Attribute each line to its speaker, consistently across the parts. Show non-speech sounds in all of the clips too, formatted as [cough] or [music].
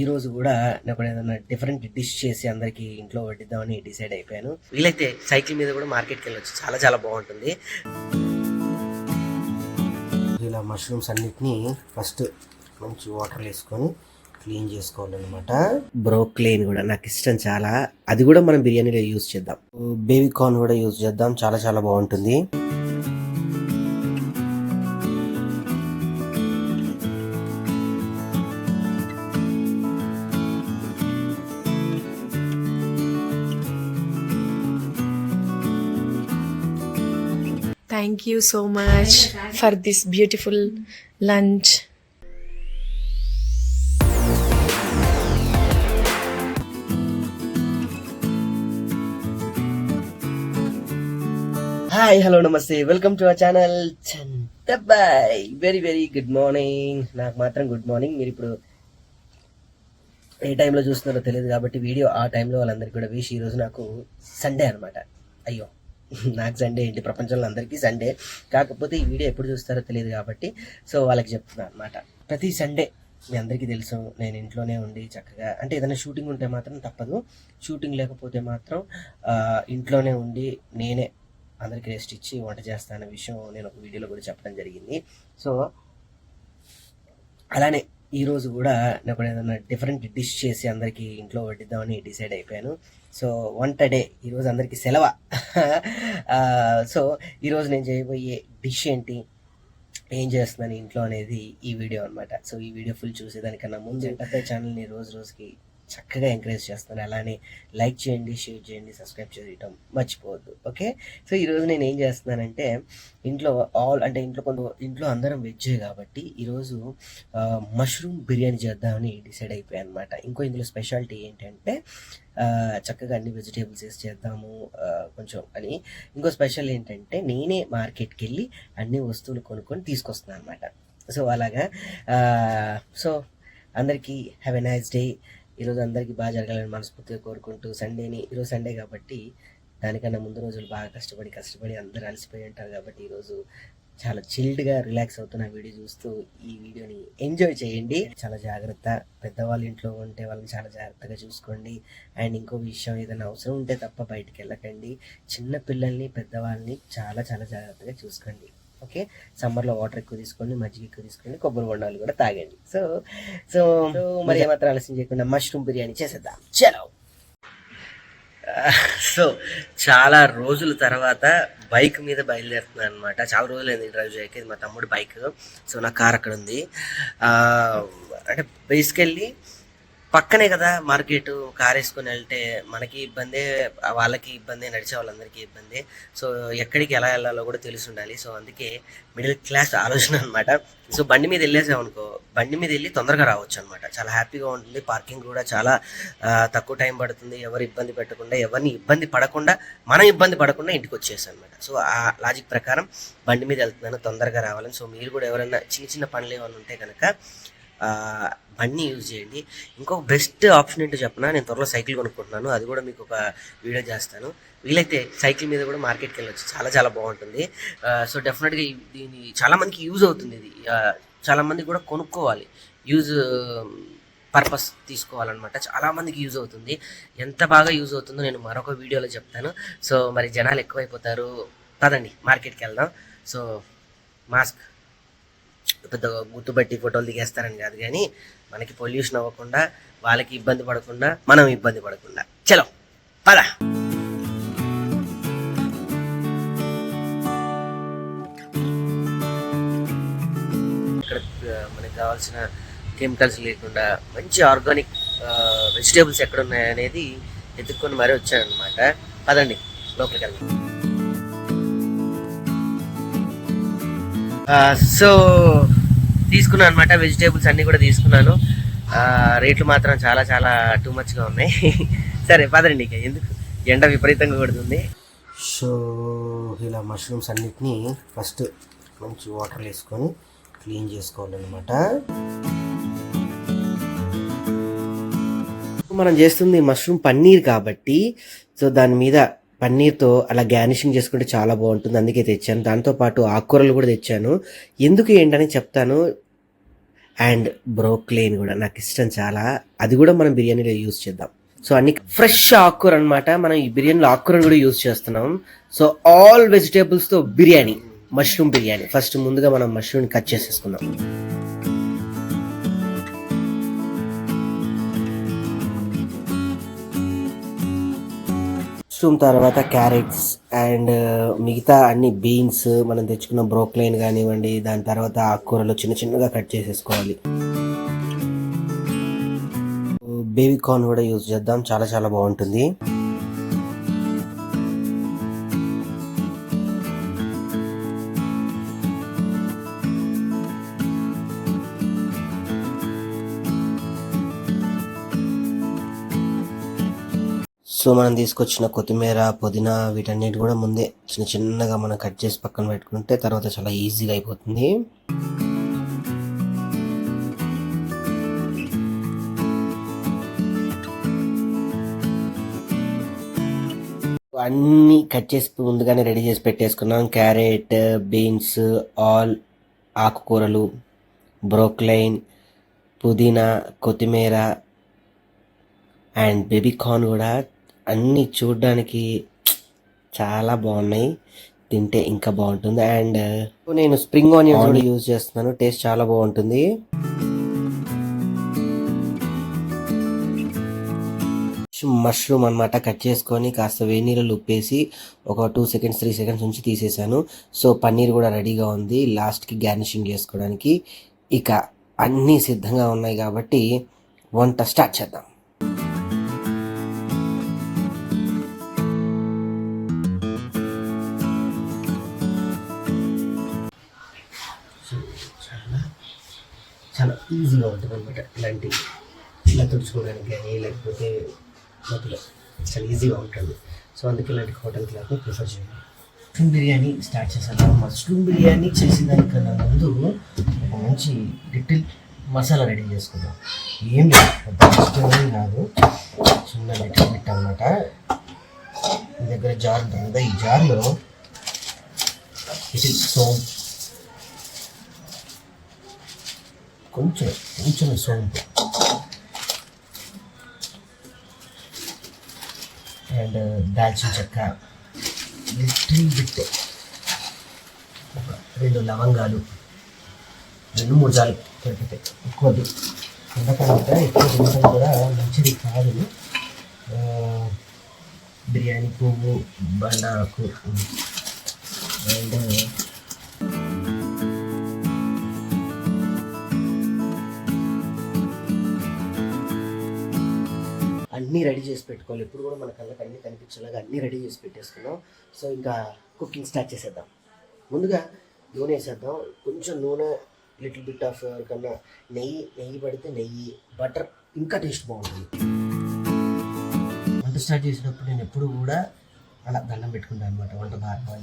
Speaker 1: ఈరోజు కూడా నాకు ఏదైనా డిఫరెంట్ డిష్ చేసి అందరికి ఇంట్లో వడ్డిద్దామని డిసైడ్ అయిపోయాను. వీలైతే సైకిల్ మీద కూడా మార్కెట్కి వెళ్ళొచ్చు. చాలా చాలా బాగుంటుంది. ఇలా మష్రూమ్స్ అన్నిటినీ ఫస్ట్ మంచి వాటర్ వేసుకొని క్లీన్ చేసుకోవాలన్నమాట. బ్రోక్లీన్ కూడా నాకు ఇష్టం చాలా. అది కూడా మనం బిర్యానీలో యూజ్ చేద్దాం. బేబీ కార్న్ కూడా యూజ్ చేద్దాం. చాలా చాలా బాగుంటుంది.
Speaker 2: Thank you so much for this beautiful lunch
Speaker 1: hi hello నమస్తే వెల్కమ్ టు అవర్ ఛానల్ చంటబాయ్ వెరీ వెరీ గుడ్ మార్నింగ్ నాకు మాత్రం గుడ్ మార్నింగ్ మీరు ఇప్పుడు ఏ టైంలో చూస్తున్నారో తెలియదు కాబట్టి వీడియో ఆ టైంలో వాళ్ళందరికీ కూడా విష్ ఈరోజు నాకు సండే అనమాట అయ్యో. [laughs] నాకు సండే ఏంటి? ప్రపంచంలో అందరికీ సండే. కాకపోతే ఈ వీడియో ఎప్పుడు చూస్తారో తెలియదు కాబట్టి సో వాళ్ళకి చెప్తున్నాను అనమాట ప్రతి సండే మీ అందరికీ తెలుసు నేను ఇంట్లోనే ఉండి చక్కగా అంటే ఏదైనా షూటింగ్ ఉంటే మాత్రం తప్పదు. షూటింగ్ లేకపోతే మాత్రం ఇంట్లోనే ఉండి నేనే అందరికీ రెస్ట్ ఇచ్చి వంట చేస్తాన విషయం నేను ఒక వీడియోలో కూడా చెప్పడం జరిగింది. సో అలానే ఈరోజు కూడా నాకు ఏదైనా డిఫరెంట్ డిష్ చేసి అందరికీ ఇంట్లో వడ్డిద్దామని డిసైడ్ అయిపోయాను. సో వంట డే ఈరోజు అందరికీ సెలవ. ఆ, సో ఈరోజు నేను చేయబోయే డిష్ ఏంటి? ఏం చేస్తున్నాను ఇంట్లో అనేది ఈ వీడియో అన్నమాట. సో ఈ వీడియో ఫుల్ చూసేదానికన్నా ముందు ఎంటర్టై ఛానల్ని రోజు రోజుకి చక్కగా ఎంకరేజ్ చేస్తాను అలానే లైక్ చేయండి షేర్ చేయండి సబ్స్క్రైబ్ చేయటం మర్చిపోవద్దు. ఓకే? సో ఈరోజు నేను ఏం చేస్తున్నానంటే ఇంట్లో ఆల్ అంటే ఇంట్లో కొంత ఇంట్లో అందరం వెజ్జే కాబట్టి ఈరోజు మష్రూమ్ బిర్యానీ చేద్దామని డిసైడ్ అయిపోయాను అనమాట ఇంకో ఇందులో స్పెషాలిటీ ఏంటంటే చక్కగా అన్ని వెజిటేబుల్స్ వేసి చేద్దాము కొంచెం అని. ఇంకో స్పెషల్ ఏంటంటే నేనే మార్కెట్కి వెళ్ళి అన్ని వస్తువులు కొనుక్కొని తీసుకొస్తున్నాను అనమాట సో అలాగా సో అందరికీ హ్యావ్ ఎ నైస్ డే. ఈరోజు అందరికీ బాగా జరగాలని మనస్ఫూర్తిగా కోరుకుంటూ సండేని ఈరోజు సండే కాబట్టి దానికన్నా ముందు రోజులు బాగా కష్టపడి కష్టపడి అందరూ అలసిపోయి ఉంటారు కాబట్టి ఈరోజు చాలా చిల్డ్గా రిలాక్స్ అవుతున్న వీడియో చూస్తూ ఈ వీడియోని ఎంజాయ్ చేయండి. చాలా జాగ్రత్త. పెద్దవాళ్ళ ఇంట్లో ఉంటే వాళ్ళని చాలా జాగ్రత్తగా చూసుకోండి. అండ్ ఇంకో విషయం ఏదైనా అవసరం ఉంటే తప్ప బయటికి వెళ్ళకండి. చిన్న పిల్లల్ని పెద్దవాళ్ళని చాలా చాలా జాగ్రత్తగా చూసుకోండి. ఓకే? సమ్మర్లో వాటర్ ఎక్కువ తీసుకోండి మజ్జిగ ఎక్కువ తీసుకోండి కొబ్బరి బొండాలు కూడా తాగండి. సో సో మరి ఏమాత్రం ఆలస్యం చేయకుండా మష్రూమ్ బిర్యానీ చేసేద్దాం. చలో. సో చాలా రోజుల తర్వాత బైక్ మీద బయలుదేరుతున్నాను అనమాట చాలా రోజులు అయింది డ్రైవ్ చేయక ఇది మా తమ్ముడు బైక్. సో నా కార్ అక్కడ ఉంది. ఆ, అంటే బేసికల్లీ పక్కనే కదా మార్కెట్ కారేసుకొని వెళ్తే మనకి ఇబ్బందే వాళ్ళకి ఇబ్బంది నడిచే వాళ్ళందరికీ ఇబ్బంది. సో ఎక్కడికి ఎలా వెళ్ళాలో కూడా తెలిసి ఉండాలి. సో అందుకే మిడిల్ క్లాస్ ఆలోచన అనమాట సో బండి మీద వెళ్ళేసామనుకో బండి మీద వెళ్ళి తొందరగా రావచ్చు అనమాట చాలా హ్యాపీగా ఉంటుంది. పార్కింగ్ కూడా చాలా తక్కువ టైం పడుతుంది. ఎవరు ఇబ్బంది పెట్టకుండా ఎవరిని ఇబ్బంది పడకుండా మనం ఇబ్బంది పడకుండా ఇంటికి వచ్చేసాం అనమాట సో ఆ లాజిక్ ప్రకారం బండి మీద వెళ్తున్నాను తొందరగా రావాలని. సో మీరు కూడా ఎవరైనా చిన్న చిన్న పనులు ఏమైనా ఉంటే కనుక బండి యూజ్ చేయండి. ఇంకొక బెస్ట్ ఆప్షన్ ఏంటో చెప్పనా? నేను త్వరలో సైకిల్ కొనుక్కుంటున్నాను. అది కూడా మీకు ఒక వీడియో చేస్తాను. వీలైతే సైకిల్ మీద కూడా మార్కెట్కి వెళ్ళొచ్చు. చాలా చాలా బాగుంటుంది. సో డెఫినెట్గా దీని చాలామందికి యూజ్ అవుతుంది ఇది. చాలామంది కూడా కొనుక్కోవాలి. యూజ్ పర్పస్ um, తీసుకోవాలన్నమాట. చాలామందికి యూజ్ అవుతుంది. ఎంత బాగా యూజ్ అవుతుందో నేను మరొక వీడియోలో చెప్తాను. సో మరి జనాలు ఎక్కువైపోతారు. పదండి మార్కెట్కి వెళ్దాం. సో మాస్క్ పెద్ద గుర్తుపట్టి ఫోటోలు దిగేస్తారని కాదు కానీ మనకి పొల్యూషన్ అవ్వకుండా వాళ్ళకి ఇబ్బంది పడకుండా మనం ఇబ్బంది పడకుండా. చలో పద. ఇక్కడ మనకి కావాల్సిన కెమికల్స్ లేకుండా మంచి ఆర్గానిక్ వెజిటేబుల్స్ ఎక్కడ ఉన్నాయనేది ఎత్తుక్కొని మరీ వచ్చానమాట పదండి లోపలికి వెళ్దాం. సో తీసుకున్నాను అనమాట వెజిటేబుల్స్ అన్నీ కూడా తీసుకున్నాను. రేట్లు మాత్రం చాలా చాలా టూ మచ్గా ఉన్నాయి. [laughs] సరే పదండి ఇక. ఎందుకు? ఎండ విపరీతంగా కొడుతుంది. సో ఇలా మష్రూమ్స్ అన్నిటినీ ఫస్ట్ మంచి వాటర్ వేసుకొని క్లీన్ చేసుకోవాలన్నమాట. మనం చేస్తుంది మష్రూమ్ పన్నీర్ కాబట్టి సో దాని మీద పన్నీర్తో అలా గార్నిషింగ్ చేసుకుంటే చాలా బాగుంటుంది. అందుకే తెచ్చాను. దాంతో పాటు ఆకుకూరలు కూడా తెచ్చాను. ఎందుకు ఏంటని చెప్తాను. అండ్ బ్రోక్లేన్ కూడా నాకు ఇష్టం చాలా. అది కూడా మనం బిర్యానీలో యూస్ చేద్దాం. సో అన్ని ఫ్రెష్ ఆకుకూర అనమాట మనం ఈ బిర్యానీలో ఆకుకూరను కూడా యూస్ చేస్తున్నాం. సో ఆల్ వెజిటేబుల్స్తో బిర్యానీ మష్రూమ్ బిర్యానీ. ఫస్ట్ ముందుగా మనం మష్రూమ్ కట్ చేసేసుకుందాం. మష్రూమ్ తర్వాత క్యారెట్స్ అండ్ మిగతా అన్ని బీన్స్ మనం తెచ్చుకున్న బ్రోక్లైన్ కానివ్వండి దాని తర్వాత ఆకుకూరలు చిన్న చిన్నగా కట్ చేసేసుకోవాలి. బేబీ కార్న్ కూడా యూజ్ చేద్దాం చాలా చాలా బాగుంటుంది. సో మనం తీసుకొచ్చిన కొత్తిమీర పుదీనా వీటన్నిటి కూడా ముందే చిన్న చిన్నగా మనం కట్ చేసి పక్కన పెట్టుకుంటే తర్వాత చాలా ఈజీగా అయిపోతుంది. అన్నీ కట్ చేసి ముందుగానే రెడీ చేసి పెట్టేసుకున్నాం. క్యారెట్ బీన్స్ ఆల్ ఆకుకూరలు బ్రోక్లైన్ పుదీనా కొత్తిమీర అండ్ బేబీ కార్న్ కూడా అన్నీ చూడడానికి చాలా బాగున్నాయి. తింటే ఇంకా బాగుంటుంది. అండ్ నేను స్ప్రింగ్ ఆనియన్స్ కూడా యూజ్ చేస్తున్నాను. టేస్ట్ చాలా బాగుంటుంది. మష్రూమ్ అన్నమాట కట్ చేసుకొని కాస్త వేడి నీళ్ళు ఉప్పేసి ఒక టూ సెకండ్స్ త్రీ సెకండ్స్ నుంచి తీసేసాను. సో పన్నీర్ కూడా రెడీగా ఉంది. లాస్ట్కి గార్నిషింగ్ చేసుకోవడానికి. ఇక అన్నీ సిద్ధంగా ఉన్నాయి కాబట్టి వంట స్టార్ట్ చేద్దాం. ఈజీగా ఉంటుంది అనమాట ఇలాంటి ఇలా తుడుచుకోవడానికి కానీ లేకపోతే మధ్యలో చాలా ఈజీగా ఉంటుంది. సో అందుకే ఇలాంటి హోటల్ క్లాత్ ప్రిఫర్ చేయండి. మష్రూమ్ బిర్యానీ స్టార్ట్ చేశాను. మష్రూమ్ బిర్యానీ చేసేదానికన్నా ముందు ఒక మంచి లిటిల్ మసాలా రెడీ చేసుకుందాం. ఏం లేదు పెద్ద కాదు. చిన్న లిటిల్ బిట్ అనమాట మీ దగ్గర జార్ ఉంటుంది ఈ జార్లో లిటిల్ సోప్ కొంచెం కొంచెం సోంపు. అండ్ దాల్చిన చెక్క. Little bit. ఒక రెండు లవంగాలు. రెండు మూడు సార్లు దొరికితే. ఎక్కువ వద్దు. ఎందుకంటే ఎక్కువ తినడం కూడా మంచిది కాదు. బిర్యానీ పువ్వు బండాకు అండ్ అన్నీ రెడీ చేసి పెట్టుకోవాలి. ఇప్పుడు కూడా మన కళ్ళకి అన్నీ కనిపించేలాగా అన్నీ రెడీ చేసి పెట్టేసుకున్నాం సో ఇంకా కుకింగ్ స్టార్ట్ చేసేద్దాం. ముందుగా నూనె వేసేద్దాం. కొంచెం నూనె లిటిల్ బిట్ ఆఫ్ కన్నా నెయ్యి నెయ్యి పడితే నెయ్యి బటర్ ఇంకా టేస్ట్ బాగుంటుంది. వంట స్టార్ట్ చేసినప్పుడు నేను ఎప్పుడు కూడా అలా దండం పెట్టుకుంటాను అనమాట వంట బాగా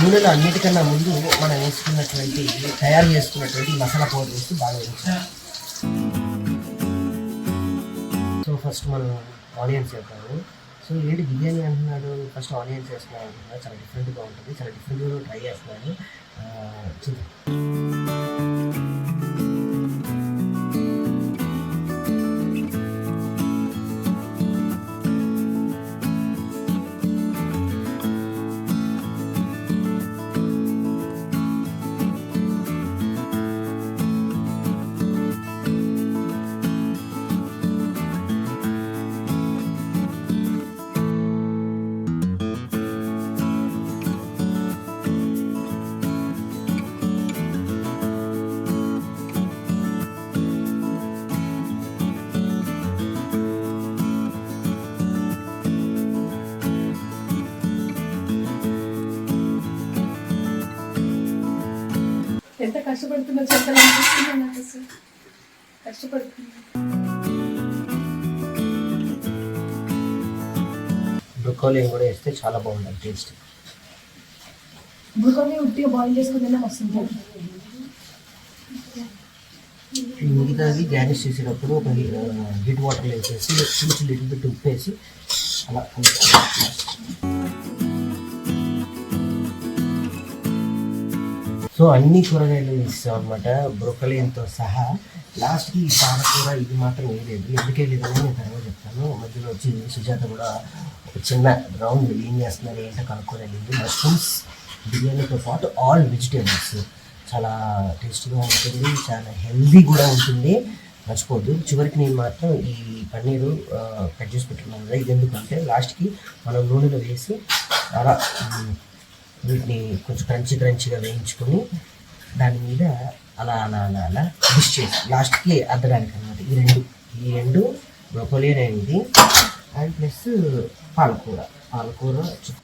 Speaker 1: నూనెలో అన్నిటికన్నా ముందు మనం వేసుకున్నటువంటి తయారు చేసుకున్నటువంటి మసాలా పౌడర్ వేసి బాగా వేయించాలి ఫస్ట్ మనం ఆనియన్స్ చెప్పాము సో ఏంటి బిర్యానీ అంటున్నాడు? ఫస్ట్ ఆనియన్స్ వేస్తున్నాడు అంటున్నాడు చాలా డిఫరెంట్గా ఉంటుంది. చాలా డిఫరెంట్గా ట్రై చేస్తున్నాను చూద్దాం.
Speaker 2: ఎంత కష్టపడుతున్నా చెప్పాలి అనిపిస్తుంది నాకు అసలు. కష్టపడుతున్నా.
Speaker 1: బ్రొకోలీ కూడా వేస్తే చాలా బాగుంటుంది టేస్ట్.
Speaker 2: బ్రొకోలీ ఉట్టిగా బాయిల్ చేసుకుంటేనే వస్తుంది
Speaker 1: మిగతాది గ్యారెస్ చేసేటప్పుడు ఒక హీట్ వాటర్లో వేసేసి కొంచెం లిటిల్ బిట్ ఉప్పు వేసి అలా సో అన్ని కూరగాయలు ఇస్తాం అనమాట బ్రొకలీతో సహా. లాస్ట్కి ఈ పాలకూర ఇది మాత్రం వేయలేదు ఎందుకే లేదని నేను తర్వాత చెప్తాను. మధ్యలో వచ్చి సుజాత కూడా ఒక చిన్న రౌండ్ ఏం చేస్తున్నారు ఏంటో కనుక్కోలేదు. మష్రూమ్స్ బిర్యానీతో పాటు ఆల్ వెజిటేబుల్స్ చాలా టేస్ట్గా ఉంటుంది చాలా హెల్దీ కూడా ఉంటుంది. మర్చిపోద్దు చివరికి నేను మాత్రం ఈ పన్నీరు కట్ చేసి పెట్టుకున్నాను కదా ఇది ఎందుకంటే లాస్ట్కి మనం నూనెలో వేసి అలా వీటిని కొంచెం క్రంచి క్రంచిగా వేయించుకొని దాని మీద అలా అలా అలా అలా డిష్ చేసి లాస్ట్కి అద్దడానికి అనమాట ఈ రెండు ఈ రెండు బ్రొకోలీ అనేది అండ్ ప్లస్ పాలకూర. పాలకూర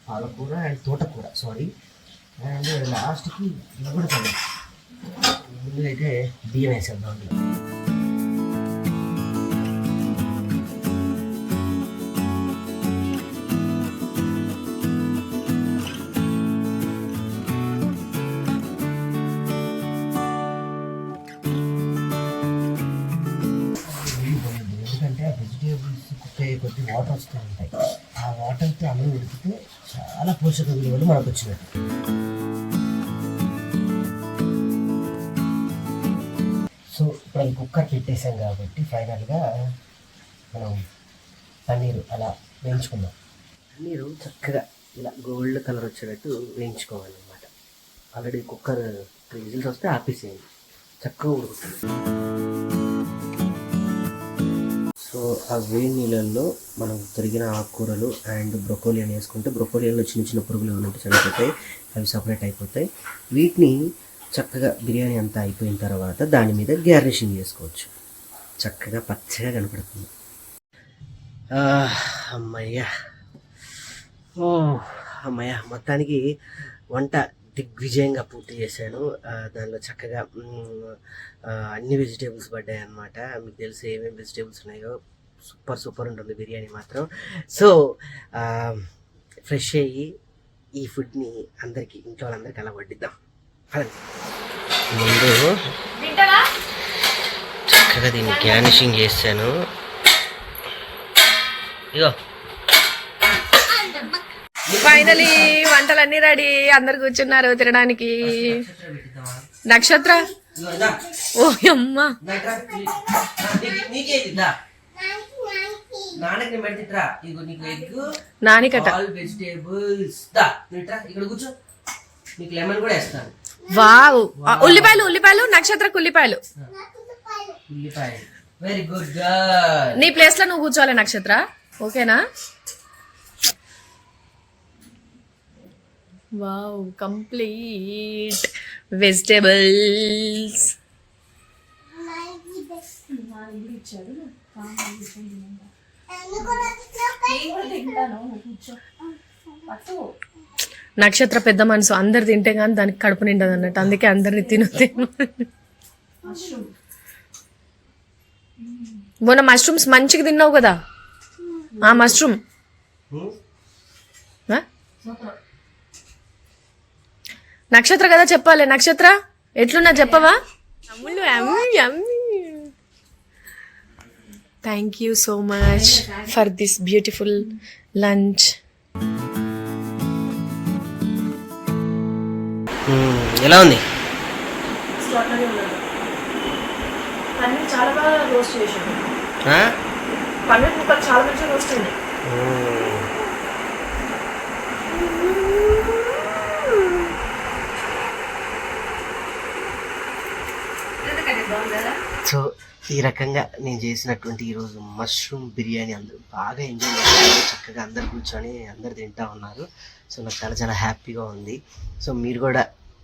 Speaker 1: పాలకూర అండ్ తోటకూర సారీ. అండ్ లాస్ట్కి ఇది కూడా ముందు అయితే బియ్యం వేసేద్దాం. వాటర్ వస్తూ ఉంటాయి. ఆ వాటర్తో అన్నం ఉడికితే చాలా పోషక విలువలు మనకు వచ్చినట్టు. సో ఇప్పుడు అది కుక్కర్ పెట్టేసాం కాబట్టి ఫైనల్గా మనం పన్నీరు అలా వేయించుకుందాం. పన్నీరు చక్కగా ఇలా గోల్డ్ కలర్ వచ్చేటట్టు వేయించుకోవాలన్నమాట. ఆల్రెడీ కుక్కర్ త్రీ విజిల్స్ వస్తే ఆపేసేయండి. చక్కగా ఉడుకుతుంది. సో ఆ వేడి నీళ్ళల్లో మనం తరిగిన ఆకుకూరలు అండ్ బ్రొకోలి అని వేసుకుంటే బ్రొకోలిలో చిన్న చిన్న పురుగులు ఏమైనా చనిపోతాయి. అవి సపరేట్ అయిపోతాయి. వీటిని చక్కగా బిర్యానీ అంతా అయిపోయిన తర్వాత దాని మీద గార్నిషింగ్ చేసుకోవచ్చు. చక్కగా పచ్చగా కనపడుతుంది. అమ్మయ్యా. ఓ అమ్మయ్య. మొత్తానికి వంట దిగ్విజయంగా పూర్తి చేశాను. దానిలో చక్కగా అన్ని వెజిటేబుల్స్ పడ్డాయి అన్నమాట మీకు తెలిసి ఏమేమి వెజిటేబుల్స్ ఉన్నాయో. సూపర్ సూపర్ ఉంటుంది బిర్యానీ మాత్రం. సో ఫ్రెష్ అయ్యి ఈ ఫుడ్ని అందరికీ ఇంట్లో వాళ్ళందరికీ అలా వడ్డిద్దాం. ముందు చక్కగా దీన్ని గ్యానిషింగ్ చేశాను. ఇగో.
Speaker 2: ఫైనలీ వంటలన్నీ రెడీ అందరు కూర్చున్నారు తినడానికి. నక్షత్ర? ఓ అమ్మ. నానికట. వావ్. ఉల్లిపాయలు ఉల్లిపాయలు నక్షత్రకు ఉల్లిపాయలు.
Speaker 1: ఉల్లిపాయ వెరీ గుడ్
Speaker 2: నీ ప్లేస్లో నువ్వు కూర్చోవాలి నక్షత్ర. ఓకేనా? Wow complete. వెజిటేబుల్స్. నక్షత్ర పెద్ద మనసు అందరు తింటే కానీ దానికి కడుపు నిండదు అన్నట్టు. అందుకే అందరిని తిను తిను. మొన్న మష్రూమ్స్ మంచిగా తిన్నావు కదా? ఆ మష్రూమ్? నక్షత్ర కదా చెప్పాలి. నక్షత్ర ఎట్లున్నా చెప్పవా? Thank you so much for this beautiful lunch
Speaker 1: ఎలా ఉంది?
Speaker 2: చాలా బాగా రోస్ట్ చేసాను చాలా మంచిగా రోస్ట్ అయింది
Speaker 1: సో ఈ రకంగా నేను చేసినటువంటి ఈరోజు మష్రూమ్ బిర్యానీ అందరూ బాగా ఎంజాయ్ చేస్తారు చక్కగా అందరు కూర్చొని అందరు తింటా ఉన్నారు. సో నాకు చాలా చాలా హ్యాపీగా ఉంది. సో మీరు కూడా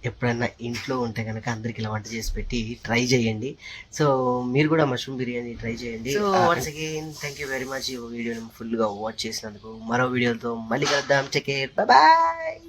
Speaker 1: ఎప్పుడైనా ఇంట్లో ఉంటే కనుక అందరికి ఇలా వంట చేసి పెట్టి ట్రై చేయండి. సో మీరు కూడా మష్రూమ్ బిర్యానీ ట్రై చేయండి. So once again thank you very much ఈ వీడియోని ఫుల్గా వాచ్ చేసినందుకు మరో వీడియోతో మళ్ళీ కలుద్దాం. Check bye